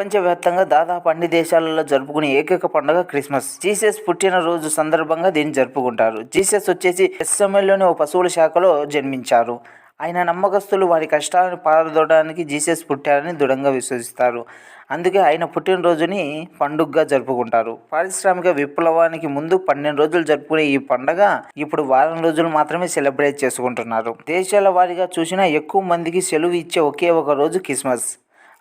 ప్రపంచవ్యాప్తంగా దాదాపు అన్ని దేశాలలో జరుపుకునే ఏకైక పండుగ క్రిస్మస్. జీసస్ పుట్టినరోజు సందర్భంగా దీన్ని జరుపుకుంటారు. జీసస్ వచ్చేసి ఎస్ఎంఎల్లోని ఓ పశువుల శాఖలో జన్మించారు. ఆయన నమ్మకస్తులు వారి కష్టాలను పారదోడడానికి జీసస్ పుట్టారని దృఢంగా విశ్వసిస్తారు. అందుకే ఆయన పుట్టినరోజుని పండుగగా జరుపుకుంటారు. పారిశ్రామిక విప్లవానికి ముందు పన్నెండు రోజులు జరుపుకునే ఈ పండగ ఇప్పుడు వారం రోజులు మాత్రమే సెలబ్రేట్ చేసుకుంటున్నారు. దేశాల వారీగా చూసినా ఎక్కువ మందికి సెలవు ఇచ్చే ఒకే ఒక రోజు క్రిస్మస్.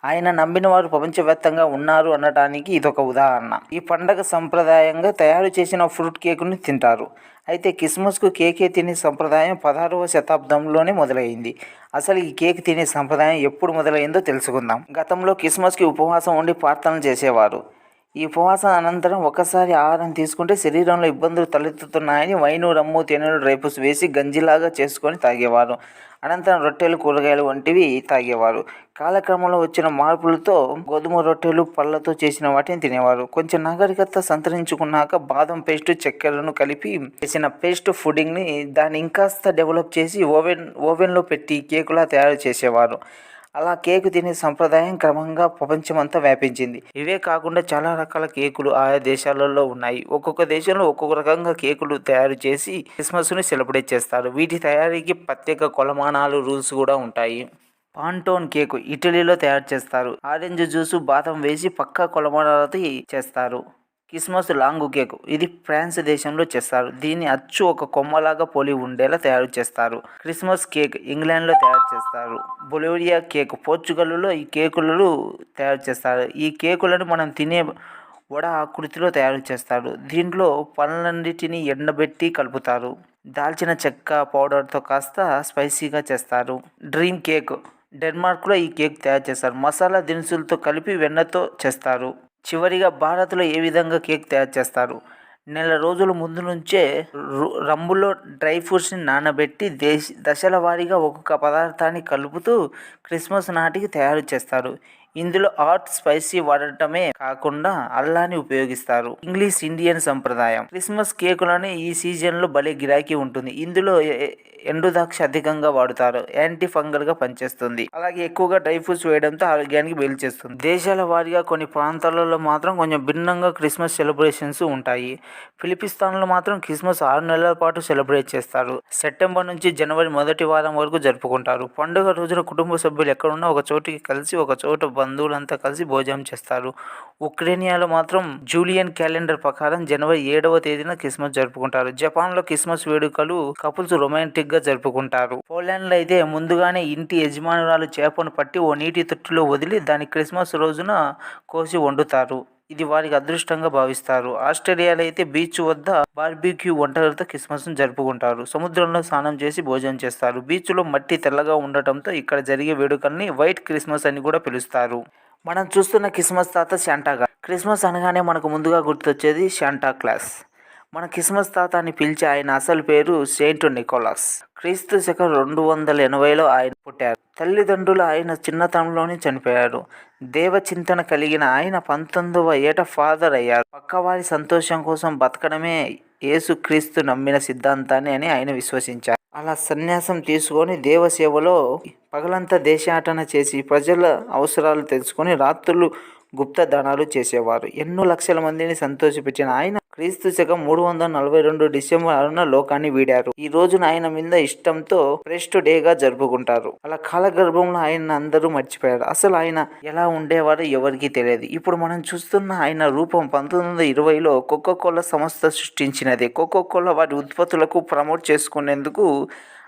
ఆయన నమ్మిన వారు ప్రపంచవ్యాప్తంగా ఉన్నారు అనడానికి ఇదొక ఉదాహరణ. ఈ పండగ సంప్రదాయంగా తయారు చేసిన ఫ్రూట్ కేకును తింటారు. అయితే క్రిస్మస్కు కేకే తినే సంప్రదాయం పదహారవ శతాబ్దంలోనే మొదలైంది. అసలు ఈ కేక్ తినే సంప్రదాయం ఎప్పుడు మొదలైందో తెలుసుకుందాం. గతంలో క్రిస్మస్కి ఉపవాసం ఉండి ప్రార్థనలు చేసేవారు. ఈ ఉపవాసం అనంతరం ఒకసారి ఆహారం తీసుకుంటే శరీరంలో ఇబ్బందులు తలెత్తుతున్నాయని వైను రమ్ము తేనెలు డ్రైఫ్రూట్స్ వేసి గంజిలాగా చేసుకొని తాగేవారు. అనంతరం రొట్టెలు కూరగాయలు వంటివి తాగేవారు. కాలక్రమంలో వచ్చిన మార్పులతో గోధుమ రొట్టెలు పళ్ళతో చేసిన వాటిని తినేవారు. కొంచెం నాగరికత సంతరించుకున్నాక బాదం పేస్ట్ చక్కెరను కలిపి చేసిన పేస్ట్ ఫుడింగ్ని దాన్ని ఇంకాస్త డెవలప్ చేసి ఓవెన్ ఓవెన్లో పెట్టి కేకులా తయారు చేసేవారు. అలా కేకు తినే సంప్రదాయం క్రమంగా ప్రపంచమంతా వ్యాపించింది. ఇవే కాకుండా చాలా రకాల కేకులు ఆయా దేశాలలో ఉన్నాయి. ఒక్కొక్క దేశంలో ఒక్కొక్క రకంగా కేకులు తయారు చేసి క్రిస్మస్ని సెలబ్రేట్ చేస్తారు. వీటి తయారీకి ప్రత్యేక కొలమానాలు రూల్స్ కూడా ఉంటాయి. పాంటోన్ కేకు ఇటలీలో తయారు చేస్తారు. ఆరెంజ్ జ్యూస్ బాదం వేసి పక్కా కొలమానాలతో చేస్తారు. Christmas long cake. ఇది ఫ్రాన్స్ దేశంలో చేస్తారు. దీన్ని అచ్చు ఒక కొమ్మలాగా పోలి ఉండేలా తయారు చేస్తారు. క్రిస్మస్ కేక్ ఇంగ్లాండ్లో తయారు చేస్తారు. బొలివియా కేక్ పోర్చుగల్లో ఈ కేకులను తయారు చేస్తారు. ఈ కేకులను మనం తినే వడ ఆకృతిలో తయారు చేస్తారు. దీంట్లో పళ్ళన్నిటిని ఎండబెట్టి కలుపుతారు. దాల్చిన చెక్క పౌడర్తో కాస్త స్పైసీగా చేస్తారు. Dream cake. డెన్మార్క్లో ఈ కేక్ తయారు చేస్తారు. మసాలా దినుసులతో కలిపి వెన్నతో చేస్తారు. చివరిగా భారత్లో ఏ విధంగా కేక్ తయారు చేస్తారు? నెల రోజుల ముందు నుంచే రు- రంబులో డ్రై ఫ్రూట్స్ని నానబెట్టి దేశ దశల వారీగా ఒక్కొక్క పదార్థాన్ని కలుపుతూ క్రిస్మస్ నాటికి తయారు చేస్తారు. ఇందులో హాట్ స్పైసీ వాడటమే కాకుండా అల్లాని ఉపయోగిస్తారు. ఇంగ్లీష్ ఇండియన్ సంప్రదాయం. క్రిస్మస్ కేకులని ఈ సీజన్లో భలే గిరాకీ ఉంటుంది. ఇందులో ఎ- ఎండు ద్రాక్ష అధికంగా వాడుతారు. యాంటీ ఫంగల్గా పనిచేస్తుంది. అలాగే ఎక్కువగా డ్రై ఫ్రూట్స్ వేయడంతో ఆరోగ్యానికి మేలు చేస్తుంది. దేశాల వారీగా కొన్ని ప్రాంతాలలో మాత్రం కొంచెం భిన్నంగా క్రిస్మస్ సెలబ్రేషన్స్ ఉంటాయి. ఫిలిపిస్తాన్లో మాత్రం క్రిస్మస్ ఆరు నెలల పాటు సెలబ్రేట్ చేస్తారు. సెప్టెంబర్ నుంచి జనవరి మొదటి వారం వరకు జరుపుకుంటారు. పండుగ రోజున కుటుంబ సభ్యులు ఎక్కడున్నా ఒక చోటికి కలిసి ఒక చోట బంధువులంతా కలిసి భోజనం చేస్తారు. ఉక్రేనియాలో మాత్రం జూలియన్ క్యాలెండర్ ప్రకారం జనవరి ఏడవ తేదీన క్రిస్మస్ జరుపుకుంటారు. జపాన్లో క్రిస్మస్ వేడుకలు కపుల్స్ రొమాంటిక్గా జరుపుకుంటారు. పోలాండ్లో అయితే ముందుగానే ఇంటి యజమానురాలు చేపను పట్టి ఓ నీటి తొట్టులో వదిలి దాన్ని క్రిస్మస్ రోజున కోసి వండుతారు. ఇది వారికి అదృష్టంగా భావిస్తారు. ఆస్ట్రేలియాలో అయితే బీచ్ వద్ద బార్బిక్యూ వంటలతో క్రిస్మస్ జరుపుకుంటారు. సముద్రంలో స్నానం చేసి భోజనం చేస్తారు. బీచ్లో మట్టి తెల్లగా ఉండటంతో ఇక్కడ జరిగే వేడుకల్ని వైట్ క్రిస్మస్ అని కూడా పిలుస్తారు. మనం చూస్తున్న క్రిస్మస్ తాత శాంటాగా క్రిస్మస్ అనగానే మనకు ముందుగా గుర్తొచ్చేది శాంటా క్లాస్. మన క్రిస్మస్ తాత అని పిలిచే ఆయన అసలు పేరు సెయింట్ నికోలాస్. క్రీస్తు శకం రెండు వందల ఎనభైలో ఆయన పుట్టారు. తల్లిదండ్రులు ఆయన చిన్నతనంలోనే చనిపోయారు. దేవ చింతన కలిగిన ఆయన పంతొమ్మిదవ ఏట ఫాదర్ అయ్యారు. పక్కవారి సంతోషం కోసం బతకడమే యేసు క్రీస్తు నమ్మిన సిద్ధాంతాన్ని అని ఆయన విశ్వసించారు. అలా సన్యాసం తీసుకొని దేవసేవలో పగలంతా దేశాటన చేసి ప్రజల అవసరాలు తెలుసుకొని రాత్రులు గుప్త దానాలు చేసేవారు. ఎన్నో లక్షల మందిని సంతోషపెట్టిన ఆయన క్రీస్తు శకం మూడు వందల నలభై రెండు డిసెంబర్ ఆరున లోకాన్ని వీడారు. ఈ రోజున ఆయన మీద ఇష్టంతో ప్రెస్ట్ డేగా జరుపుకుంటారు. అలా కాలగర్భంలో ఆయన అందరూ మర్చిపోయారు. అసలు ఆయన ఎలా ఉండేవారో ఎవరికీ తెలియదు. ఇప్పుడు మనం చూస్తున్న ఆయన రూపం పంతొమ్మిది వందల ఇరవైలో కోకో కోలా సంస్థ సృష్టించినది. కోకో కోలా వారి ఉత్పత్తులకు ప్రమోట్ చేసుకునేందుకు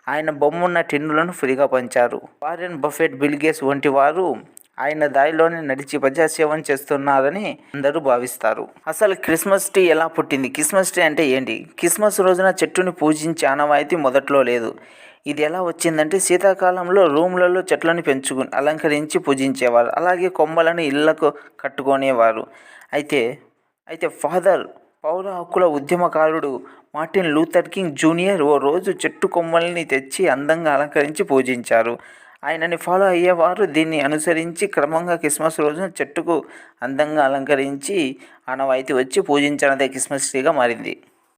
ఆయన బొమ్మున్న టిన్నులను ఫ్రీగా పంచారు. వారెన్ బఫెట్ బిల్గేస్ వంటి వారు ఆయన దారిలోనే నడిచి ప్రజాసేవం చేస్తున్నారని అందరూ భావిస్తారు. అసలు క్రిస్మస్ ట్రీ ఎలా పుట్టింది? క్రిస్మస్ ట్రీ అంటే ఏంటి? క్రిస్మస్ రోజున చెట్టుని పూజించే ఆనవాయితీ మొదట్లో లేదు. ఇది ఎలా వచ్చిందంటే శీతాకాలంలో రూమ్లలో చెట్లను పెంచుకుని అలంకరించి పూజించేవారు. అలాగే కొమ్మలను ఇళ్ళకు కట్టుకునేవారు. అయితే అయితే ఫాదర్ పౌర హక్కుల ఉద్యమకారుడు మార్టిన్ లూథర్ కింగ్ జూనియర్ ఓ రోజు చెట్టు కొమ్మల్ని తెచ్చి అందంగా అలంకరించి పూజించారు. ఆయనని ఫాలో అయ్యేవారు. దీన్ని అనుసరించి క్రమంగా క్రిస్మస్ రోజున చెట్టుకు అందంగా అలంకరించి ఆనవాయితీ వచ్చి పూజించడదే క్రిస్మస్ ట్రీగా మారింది.